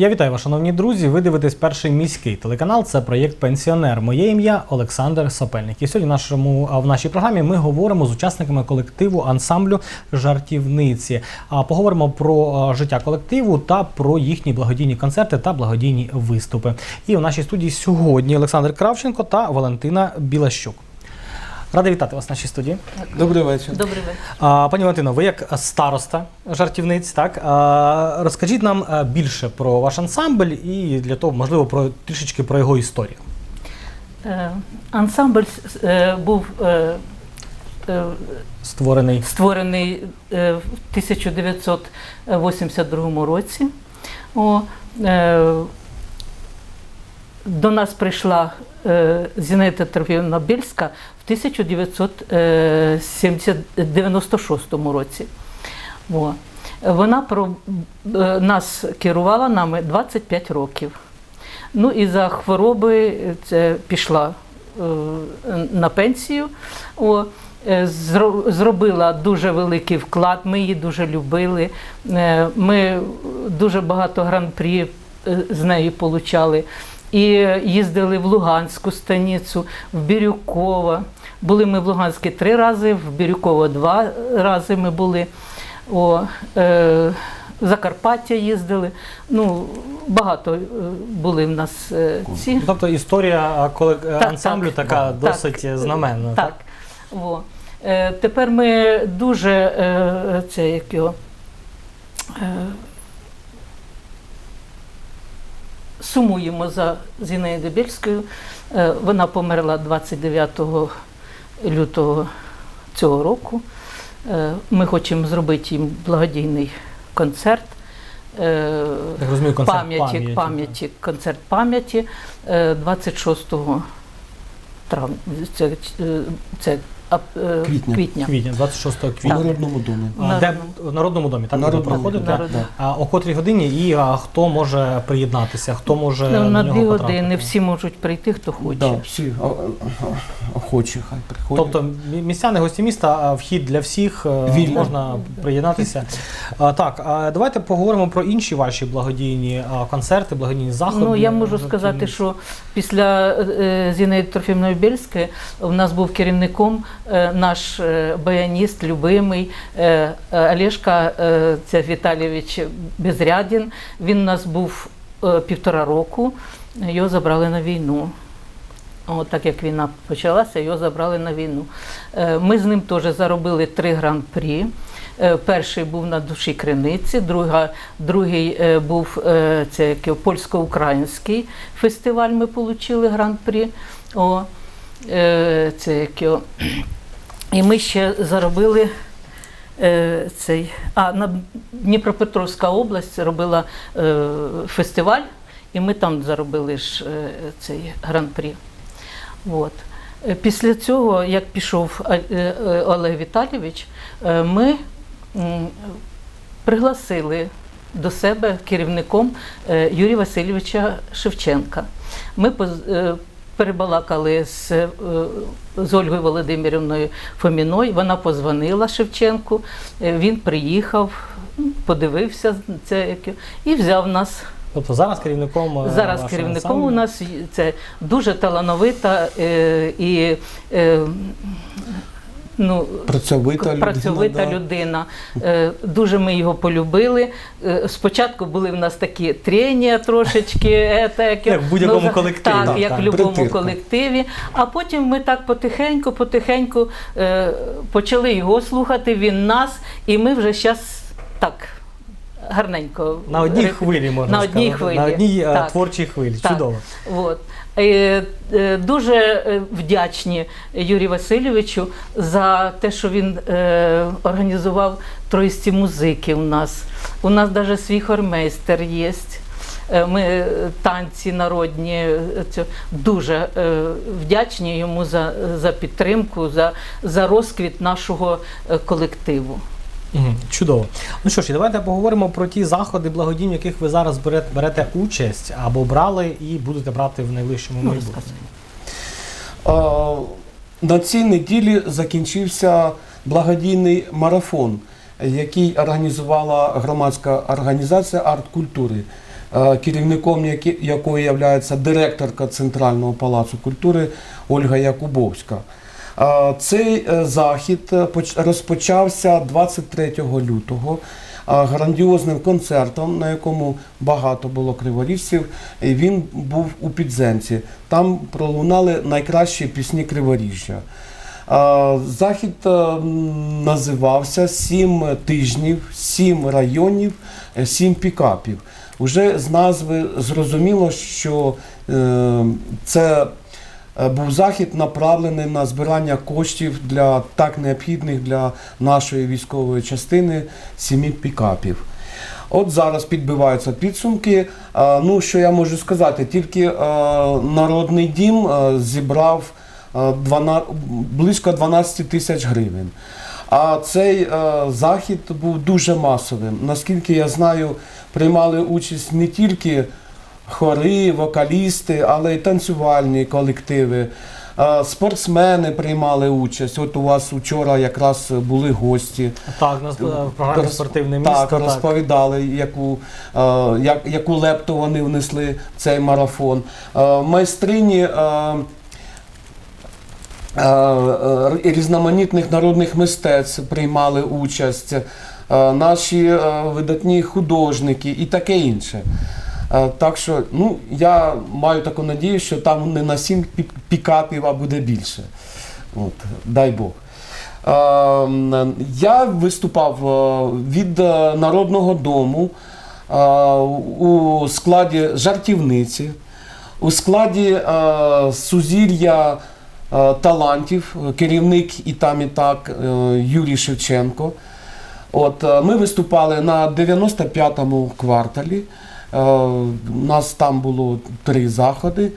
Я вітаю вас, шановні друзі. Ви дивитесь перший міський телеканал. Це проєкт Пенсіонер. Моє ім'я Олександр Сопельник. І сьогодні в нашому в нашій програмі ми говоримо з учасниками колективу ансамблю жартівниці. А поговоримо про життя колективу та про їхні благодійні концерти та благодійні виступи. І в нашій студії сьогодні Олександр Кравченко та Валентина Білащук. Радий вітати вас в нашій студії. Добрий вечір. Добрий вечір. Пані Валентино, ви як староста жартівниць, так а, розкажіть нам більше про ваш ансамбль і для того, можливо, про трішечки про його історію. Е, Ансамбль е, був е, е, Створений створений е, в 1982 році. О, е, До нас прийшла е, Зінаїда Трофімовна Більська в 1996 році. О. Вона е, нас керувала нами 25 років. Ну і за хвороби це пішла е, на пенсію. О, е, зробила дуже великий вклад. Ми її дуже любили. Е, Ми дуже багато гран-прі е, з неї получали. І їздили в Луганську станицю, в Бірюкова. Були ми в Луганську три рази, в Бірюково два рази ми були. О, е, Закарпаття їздили. Ну, багато е, були в нас е, ці. Тобто історія а, колек- Так, ансамблю так. така Так. досить знаменна. Так. Так. Во. Е, тепер ми дуже е, це як його. Е, сумуємо за Зінеєю Більською. Е, вона померла 29 лютого цього року. Е, ми хочемо зробити їм благодійний концерт. Е, пам'яті, пам'яті. концерт пам'яті е, 26 травня. Це, це а, е, Квітня. квітня. Квітня, 26 У квітня. Народному домі. А, Де в народному домі, так буде Народному, проходити. да, Народному. да. А о котрій годині і а, хто може приєднатися, хто може Ну, на на нього дві потрапити? години всі можуть прийти, хто хоче. Да, всі а, а, охочі хай приходять. Тобто мі- містяни, гості міста, а вхід для всіх е, Вільно. можна приєднатися. А, Так, а давайте поговоримо про інші ваші благодійні а, концерти, благодійні заходи. Ну, я можу Жартівні. сказати, що після е, Зінаїди Трофімовної Бєльської в нас був керівником е, наш е, баяніст, любимий е, е, Олешка е, це Віталійович Безрядін. Він у нас був е, півтора року, його забрали на війну. От так як війна почалася, його забрали на війну. Е, Ми з ним теж заробили три гран-прі. Е, Перший був на душі криниці, друга, другий е, був е, це польсько-український фестиваль. Ми отримали гран-прі. Е, це як. І ми ще заробили е, цей. А на Дніпропетровська область робила е, фестиваль, і ми там заробили ж е, цей гран-прі. От. Е, Після цього, як пішов е, е, Олег Віталійович, ми пригласили до себе керівником Юрія Васильовича Шевченка. Ми перебалакали з, е, з Ольгою Володимирівною Фоміною. Вона позвонила Шевченку, е, він приїхав, подивився це і взяв нас. Тобто зараз керівником е, Зараз керівником ансамблю. у нас це дуже талановита е, і е, ну, Працьовита працьовита людина. людина. Е, Дуже ми його полюбили. Е, Спочатку були в нас такі трення трошечки, е, та, як, Як в будь-якому ну, колективі, Так, так, як так. в будь-якому Притирка. колективі. А потім ми так потихеньку, потихеньку е, почали його слухати, він нас, і ми вже зараз так гарненько. На одній хвилі можна на одній сказати. хвилі. На одній е, Так. творчій хвилі. Так. Чудово. От. Е, е, Дуже вдячні Юрію Васильовичу за те, що він організував троїсті музики у нас. У нас навіть свій хормейстер є. Ми танці народні дуже вдячні йому за, за підтримку, за, за розквіт нашого колективу. Чудово. Ну що ж, і давайте поговоримо про ті заходи благодійні, в яких ви зараз берете, берете участь або брали і будете брати в найближчому Ну, майбутньому. А, На цій неділі закінчився благодійний марафон, який організувала громадська організація арт культури. е, керівником якої є директорка Центрального палацу культури Ольга Якубовська. Цей е, захід е, розпочався 23 лютого грандіозним концертом, на якому багато було криворіжців. Він був у підземці. Там пролунали найкращі пісні Криворіжжя. Захід е, називався Сім тижнів, сім районів, сім пікапів. Уже з назви зрозуміло, що це був захід направлений на збирання коштів для так необхідних для нашої військової частини сімі пікапів. От зараз підбиваються підсумки. Е, Ну, що я можу сказати, тільки е, Народний дім е, зібрав е, 12, близько 12 тисяч гривень. А цей е, захід був дуже масовим. Наскільки я знаю, приймали участь не тільки хори, вокалісти, але й танцювальні колективи. Спортсмени приймали участь. От у вас вчора якраз були гості. Так, у нас е, в програмі спортивне місто. Так, розповідали, яку, е, як, яку лепту вони внесли в цей марафон. Е, майстрині різноманітних народних мистецтв приймали участь, наші видатні художники і таке інше. Е, Так що ну, я маю таку надію, що там не на сім пі- пікапів, а буде більше. От, дай Бог. Е, Я виступав е, від е, Народного дому у складі жартівниці, у складі сузір'я талантів, керівник і там, і так Юрій Шевченко. От, ми виступали на 95-му кварталі. Е, У нас там було три заходи.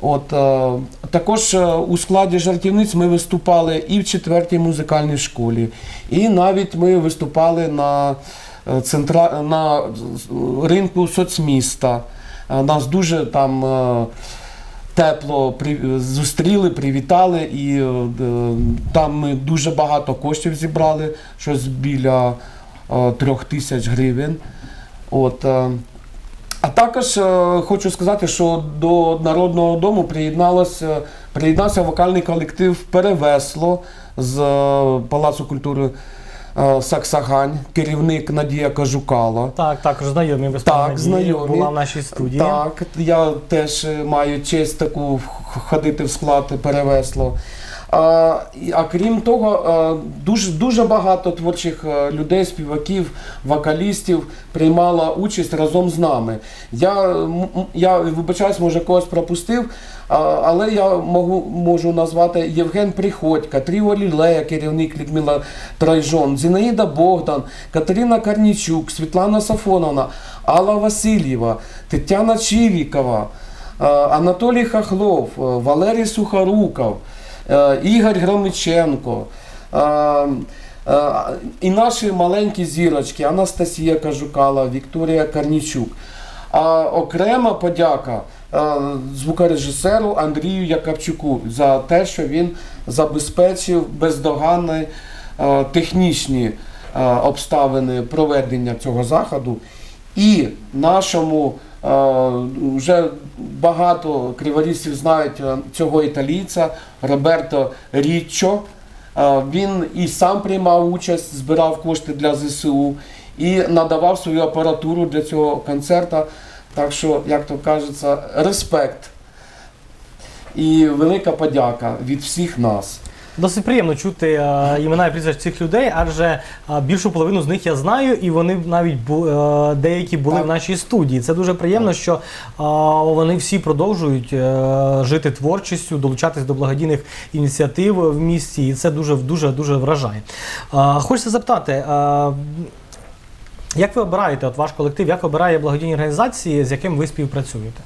От, е, також е, у складі жартівниць ми виступали і в четвертій музикальній школі, і навіть ми виступали на, центра... на ринку соцміста. Нас дуже там тепло зустріли, привітали, і там ми дуже багато коштів зібрали, щось біля трьох тисяч гривень. От, а також е, хочу сказати, що до Народного дому приєдналося, приєднався вокальний колектив Перевесло з е, Палацу культури е, Саксагань, керівник Надія Кажукала. Так, також знайомі ви Так, знайомі. була в нашій студії. Так, я теж е, маю честь таку ходити в склад перевесло. А, а крім того, дуже, дуже багато творчих е, людей, співаків, вокалістів приймало участь разом з нами. Я, я вибачаюсь, може когось пропустив, але я можу, можу назвати Євген Приходько, Тріо Лілея, керівник Людмила Трайжон, Зінаїда Богдан, Катерина Карнічук, Світлана Сафоновна, Алла Васильєва, Тетяна Чивікова, е, Анатолій Хахлов, е, Валерій Сухоруков, е, Ігор Громиченко. е, е, І наші маленькі зірочки Анастасія Кажукала, Вікторія Карнічук. А окрема подяка е, звукорежисеру Андрію Якавчуку за те, що він забезпечив бездоганні е, технічні е, обставини проведення цього заходу. І нашому е, вже багато криворізців знають е, цього італійця Роберто Річчо. Е, Він і сам приймав участь, збирав кошти для ЗСУ і надавав свою апаратуру для цього концерту. Так що, як то кажеться, респект і велика подяка від всіх нас. Досить приємно чути е, імена і прізвища цих людей, адже е, більшу половину з них я знаю, і вони навіть бу, е, деякі були Так. в нашій студії. Це дуже приємно, що е, вони всі продовжують е, жити творчістю, долучатись до благодійних ініціатив в місті, і це дуже дуже дуже вражає. Е, Хочеться запитати. е, Як ви обираєте от ваш колектив, як обирає благодійні організації, з яким ви співпрацюєте?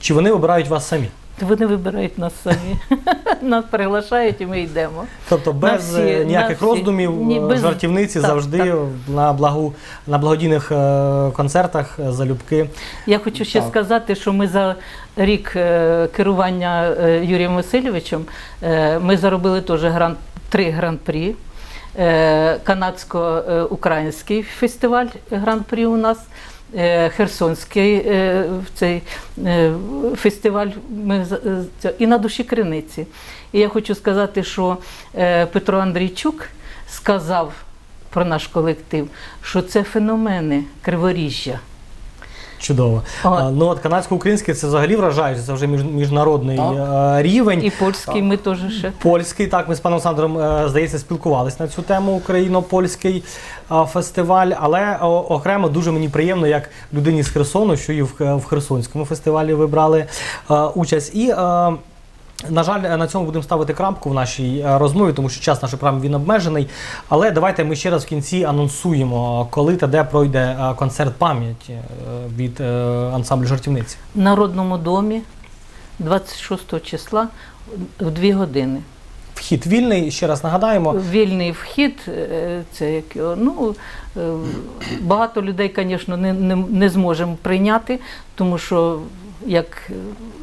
Чи вони обирають вас самі? Вони вибирають нас самі. Нас приглашають і ми йдемо. Тобто без всі- е, ніяких на всі. роздумів, Ні, е, без- жартівниці так, завжди так. на благу на благодійних е, концертах залюбки. Я хочу ще Так. сказати, що ми за рік керування Юрієм Васильовичем ми заробили теж гран три гран-прі. Е, Канадсько-український фестиваль гран-прі у нас. Е, Херсонський е, цей е, фестиваль ми, і на душі криниці. І я хочу сказати, що Петро Андрійчук сказав про наш колектив, що це феномени Криворіжжя. Чудово. А, ну от канадсько-український це взагалі вражаюче, це вже між, міжнародний Так. е, рівень. І польський ми теж ще. Польський, так, ми з паном Олександром, е, здається, спілкувалися на цю тему україно-польський е, фестиваль. Але окремо дуже мені приємно, як людині з Херсону, що і в, Херсонському фестивалі ви брали е, участь. І на жаль, на цьому будемо ставити крапку в нашій е, розмові, тому що час нашої програми він обмежений. Але давайте ми ще раз в кінці анонсуємо, коли та де пройде е, концерт пам'яті е, від ансамблю жартівниці. В Народному домі 26 числа в 2 години. Вхід вільний, ще раз нагадаємо. Вільний вхід, це як ну, багато людей, звісно, не, не, не зможемо прийняти, тому що як е,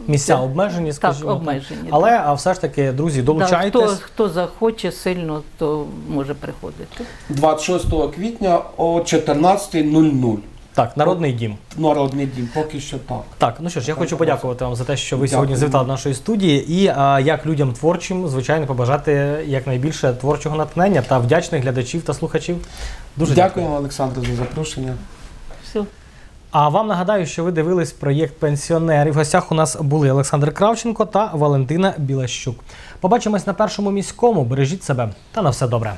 Місця обмежені, скажімо. так. обмежені, Але а все ж таки, друзі, долучайтесь. хто, хто захоче сильно, то може приходити. 26 квітня о 14.00. Так, народний дім. Народний дім, поки що так. Так, ну що ж, я хочу подякувати вам за те, що ви Дякую. сьогодні завітали до нашої студії. І а, як людям творчим, звичайно, побажати якнайбільше творчого натхнення та вдячних глядачів та слухачів. Дуже дякую. Дякуємо, Олександр, за запрошення. Все. А вам нагадаю, що ви дивились проєкт пенсіонерів. В гостях у нас були Олександр Кравченко та Валентина Білащук. Побачимось на першому міському. Бережіть себе та на все добре.